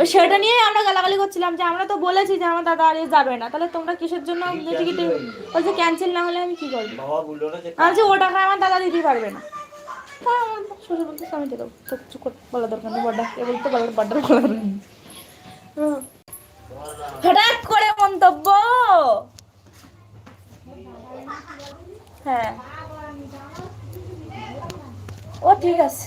ওই সেটা নিয়েই আমরা গালাগালি করছিলাম যে আমরা তো বলেছি যে আমার দাদা আর যাবে না। তাহলে তোমরা কিসের জন্য টিকিট বলছে ক্যান্সেল না হলে আমি কি করব? যে আমি ও টাকা আমার দাদা দিতে পারবে না। শ্বশুর বলতে আমি তো কিছু বলা দরকার নেই বড্ডা এ বলতে বলার বড্ডার বলার নেই। হুম। হঠাৎ করে মন্তব্য। হ্যাঁ। ও ঠিক আছে।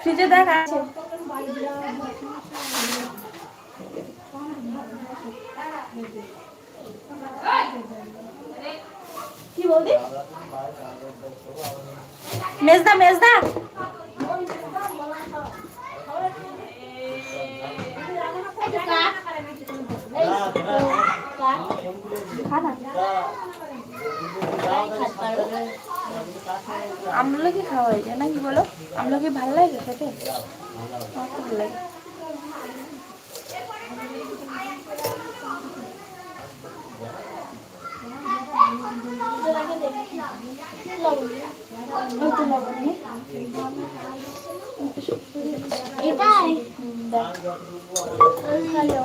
ফ্রিজে দেখ আছে কি বলবি মেজদা মেজদা খানা আমগুলো কি খাওয়া হয়েছে না কি বলো? আমগুলো কি ভালো লাগে খেতে? আমার ভালো লাগে। হ্যালো।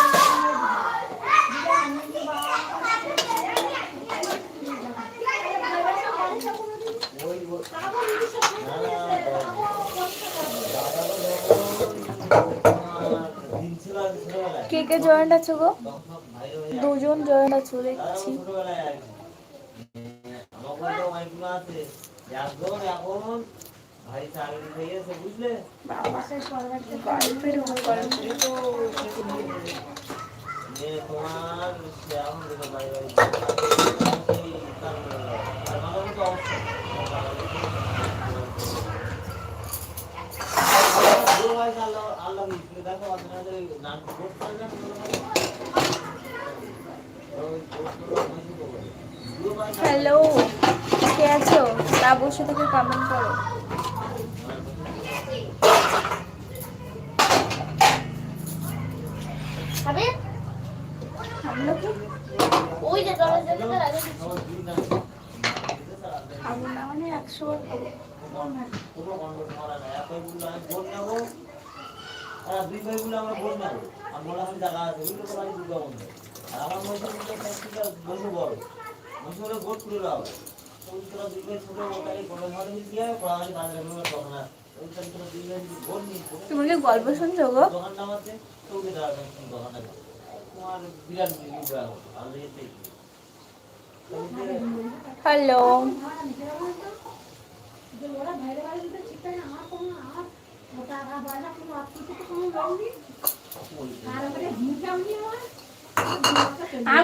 কে কে জয়েন্ট আছো গো? দুজন জয়েন্ট আছো দেখছি। ভাই চাকরি হয়ে গেছে বুঝলে বাবা গল্পের উপর গল্প যে তোমার সে এখন দেখো বাড়ি বাড়ি এই তার আর আমার তো অবস্থা দুটো ভাই আল্লাহ আল্লাহ মিশলে দেখো আপনাদের ওই নাম করতে না হ্যালো কে আছো তা বসে থেকে কমেন্ট করো। ওই যে খাব না মানে একশো দুই আমরা নেব আর জায়গা আছে বুঝলো তো বাড়ি দুর্গা বন্ধু আর আমার মধ্যে বন্ধু বড়। বন্ধু হলে ভোট তুলে দেওয়া ছোট ওটাকে দিয়ে বাজারে গল্প শুনছো গো? দোকান নামাতে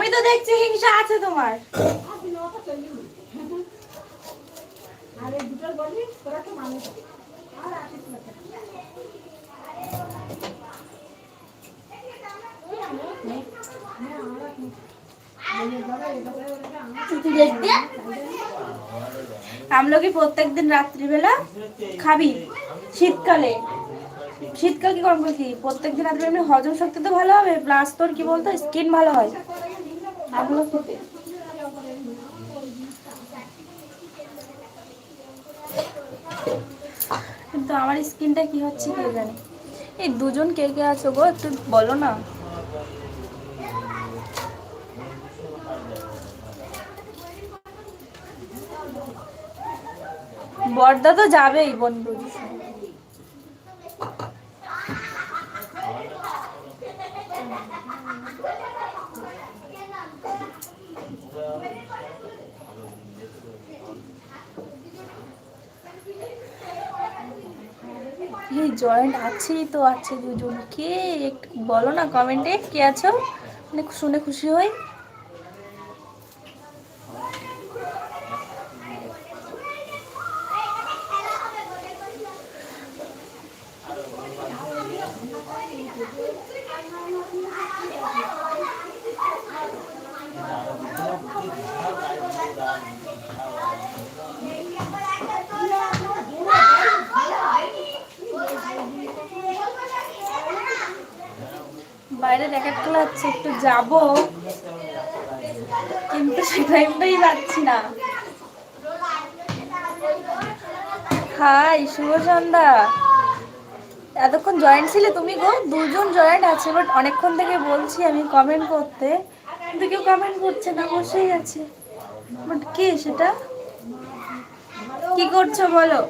তো দেখছি হিংসা আছে তোমার। বিরাট বিক্রি হবে আমি এতে তো দেখছি হিংসা আছে তোমার দেখতে আমরা কি প্রত্যেকদিন রাত্রিবেলা খাবি, শীতকালে। শীতকাল কি গরম কি? প্রত্যেকদিন রাত্রে এমনি হজম শক্তি তো ভালো হবে প্লাস তোর কি বলতো স্কিন ভালো হয়। আমগুলো কিন্তু আমার স্কিনটা কি হচ্ছে কে জানে? এই দুজন কে কে আছো গো একটু বলো না। বর্দা তো যাবেই বন্ধু এই জয়েন্ট আছেই তো, আছে দুজন। কে একটু বলো না কমেন্টে কে আছো? মানে শুনে খুশি হই বাইরে র্যাকেট খেলা হচ্ছে একটু যাব। কিন্তু সে টাইমটাই পাচ্ছি না। হাই, শুভ সন্ধ্যা। এতক্ষণ জয়েন্ট ছিলে তুমি গো? দুজন জয়েন্ট আছে বাট অনেকক্ষণ থেকে বলছি আমি কমেন্ট করতে। কিন্তু কেউ কমেন্ট করছে না, বসেই আছে। বাট কে সেটা? কি করছ বলো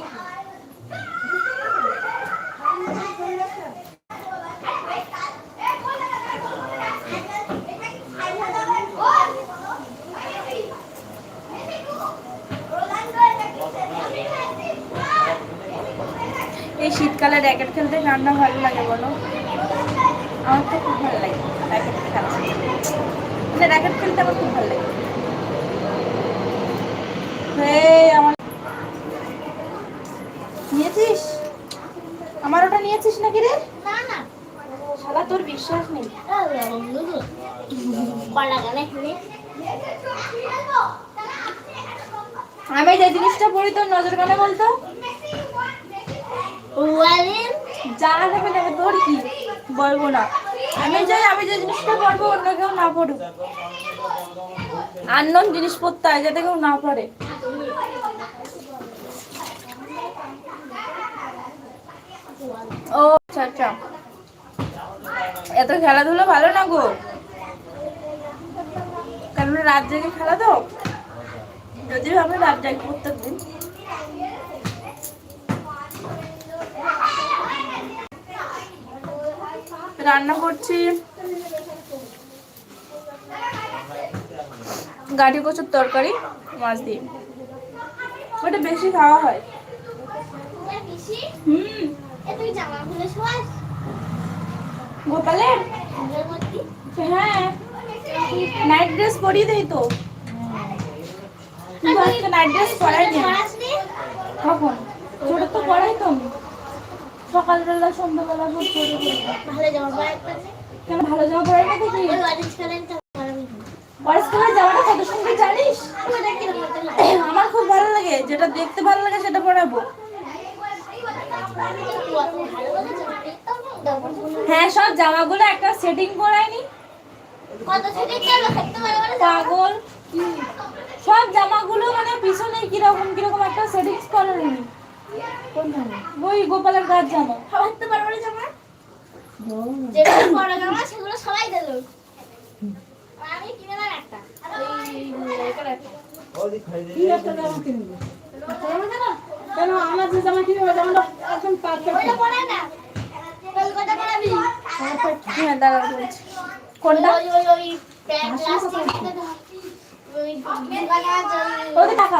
এই শীতকালে র্যাকেট খেলতে কার না ভালো লাগে বলো? আমার তো খুব ভালো লাগে র্যাকেট খেলা। মানে র্যাকেট খেলতে আমার খুব ভালো লাগে। আমার নিয়েছিস? আমার ওটা নিয়েছিস নাকি রে? না না। শালা তোর বিশ্বাস নেই। আমি যে জিনিসটা পড়ি তোর নজর কানে বলতো? ওয়ালেন? জানা যাবে না, তোর কি? বলব না। আমি যাই, আমি যে জিনিসটা পড়ব অন্য কেউ না পড়ুক। আননোন জিনিস পড়তে হয় যাতে কেউ না পড়ে। ও আচ্ছা আচ্ছা। এত খেলাধুলো ভালো না গো? কারণ রাত জেগে খেলা তো। যদি আমি রাত জাগি প্রত্যেক রান্না করছি। গাঠি কচুর তরকারি, মাছ দিয়ে। ওটা বেশি খাওয়া হয়। হুম। গোপালের? হ্যাঁ। নাইট ড্রেস পরিয়ে দেই তো। নাইট ড্রেস পরাই কখন? ছোট তো পরাই তো আমি। সকালবেলা সন্ধ্যাবেলা পরে দিই। ভালো জামা পরা কেন ভালো জামা পরাই না দেখি অরেঞ্জ কালারটা পরাবি কালার জামাটা কত সুন্দর জানিস? আমার খুব ভালো লাগে যেটা দেখতে ভালো লাগে সেটা পরাবো। হ্যাঁ সব জামাগুলো একটা সেটিং জামা। পাগল। সব জামাগুলো মানে পিছনে কীরকম কীরকম একটা সেটিংস ওই গোপালের গাছ জামা সবার তো বড় বড় জামা যেগুলো বড় জামা সেগুলো সবাই দিল আমি একটা কেন আমার যে জামা কিনবে জামাটা একদম পারফেক্ট না কলকাতা পরাবি হ্যাঁ দাঁড়া বলছি কোনটা ওই ওই ওই প্যান্ট লাস্টিক ওই দুর্গা গাছ ওই ওকে টাকা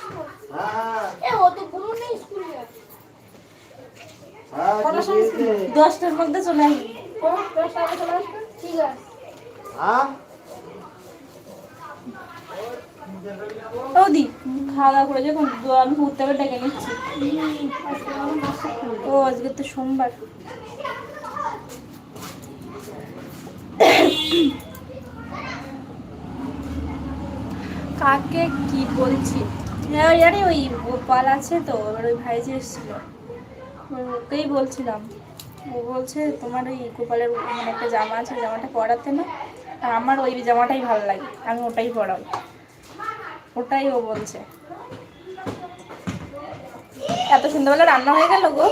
দশটার মধ্যে চলে আসবি। ঠিক আছে। হ্যাঁ? ও দি খাওয়া দাওয়া করে যখন দু- আমি ঘুরতে হবে ডেকে নিচ্ছি। ও আজকে তো সোমবার। কাকে কি বলছি? হ্যাঁ আরে ওই গোপাল আছে তো, এবার ওই ভাইজি এসেছিল। ওকেই বলছিলাম। ও বলছে, তোমার ওই গোপালের মানে একটা জামা আছে, জামাটা পরাতে না আর আমার ওই জামাটাই ভালো লাগে, আমি ওটাই পরাই ওটাই ও বলছে। এত সন্ধ্যাবেলা রান্না হয়ে গেল গো।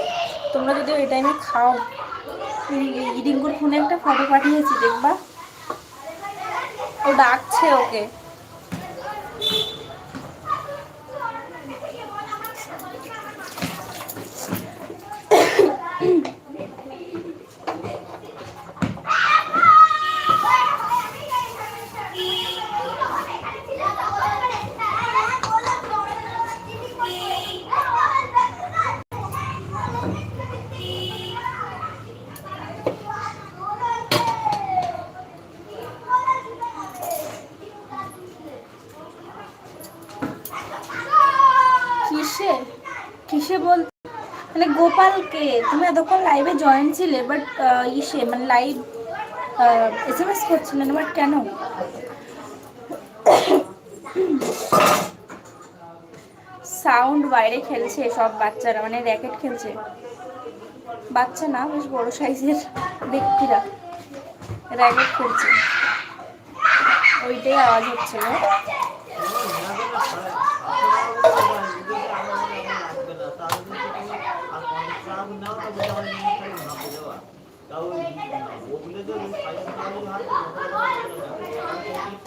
তোমরা যদি ওই টাইমে খাও। রিঙ্কুর ফোনে একটা ফটো পাঠিয়েছি, দেখবা? ও ডাকছে ওকে কিসে কিসে বল মানে গোপালকে তুমি এতক্ষণ লাইভে জয়েন ছিলে বাট ইসে মানে লাইভ এস এম এস করছিলে না বাট কেন? সাউন্ড বাইরে খেলছে সব বাচ্চারা মানে র্যাকেট খেলছে। বাচ্চা না, বেশ বড় সাইজের ব্যক্তিরা। র্যাকেট খেলছে। ওইটাই আওয়াজ হচ্ছে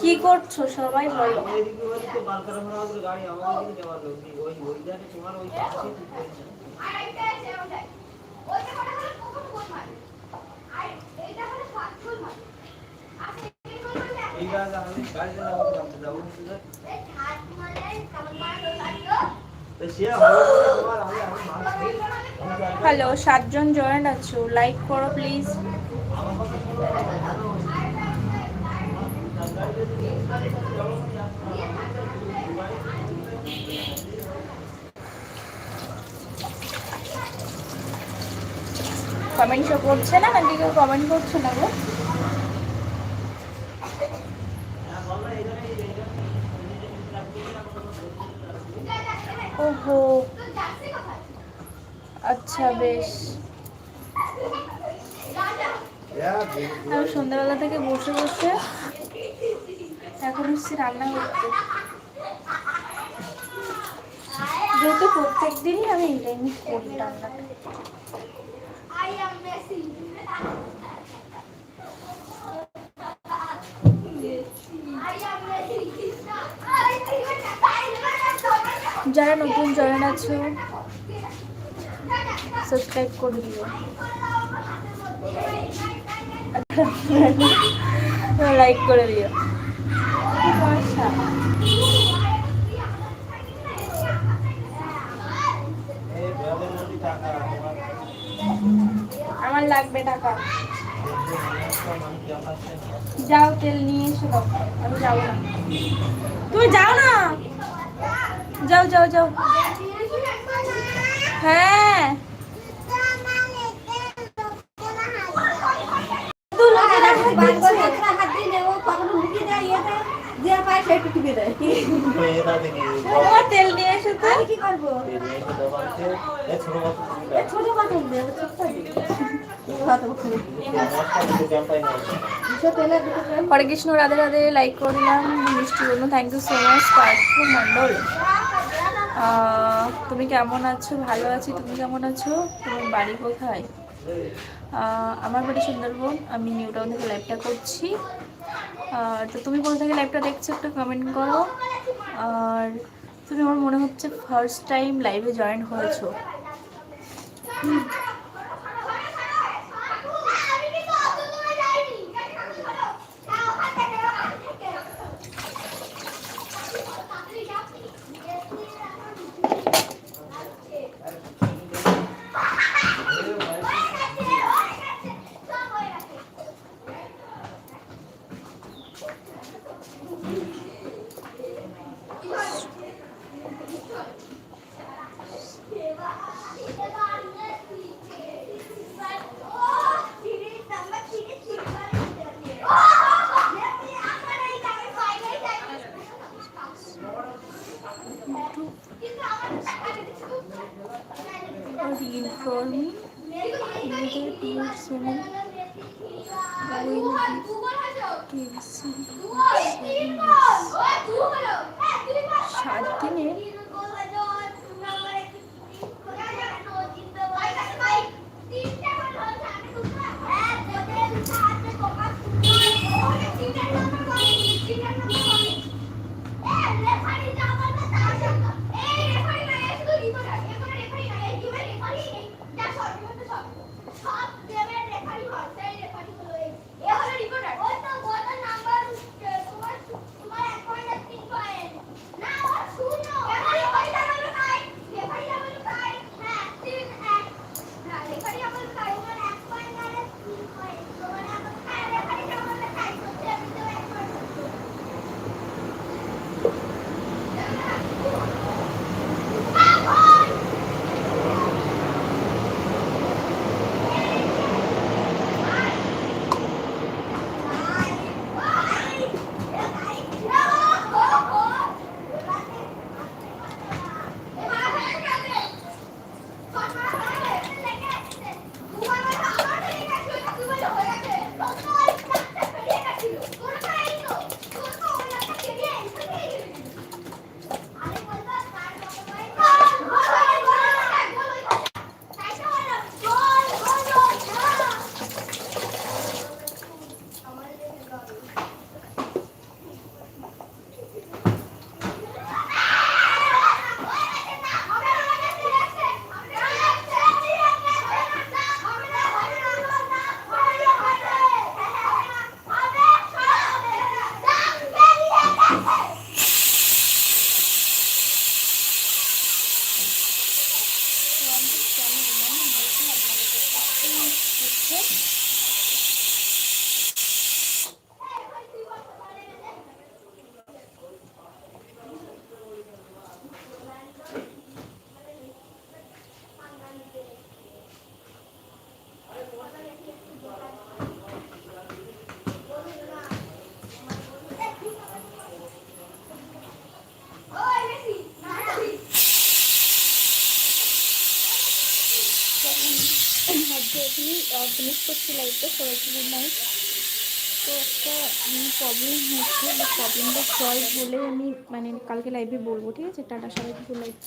কি করছ সবাই বলো? হ্যালো সাতজন জয়েন্ট আছো লাইক করো প্লিজ কমেন্ট শো করছে না নাকি কেউ কমেন্ট করছে না গো? ওহো। আচ্ছা বেশ। আমি সন্ধ্যাবেলা থেকে বসে বসে এখন এসছি রান্না করতে। যেহেতু প্রত্যেক দিনই আমি এই টাইমে করি রান্নাটা। যারা নতুন জয়েন আছো সাবস্ক্রাইব করে দিও। লাইক করে দিও। আমার লাগবে টাকা। যাও তেল নিয়ে এসো আমি যাব না। তুমি যাও না? যাও যাও যাও। হ্যাঁ। হরে কৃষ্ণ রাধে রাধে লাইক করে দিলাম, মিষ্টির জন্য thank you so much Partha Mondal. তুমি কেমন আছো? ভালো আছি, তুমি কেমন আছো? তোমার বাড়ি কোথায়? আমার বাড়ি সুন্দরবন, আমি নিউ টাউন থেকে লাইভটা করছি। আর তো তুমি কোথা থেকে লাইভটা দেখছ একটা কমেন্ট করো। আর তুমি আমার মনে হচ্ছে ফার্স্ট টাইম লাইভে জয়েন হয়েছো। সেভেন সাত দিনে এখানেই ফিনিশ করছি লাইফটা সবাইকে গুড নাইট তো একটা প্রবলেম হচ্ছে প্রবলেমটা সলভ হলে আমি মানে কালকে লাইভে বলব, ঠিক আছে? টাটা, সবাইকে গুড নাইট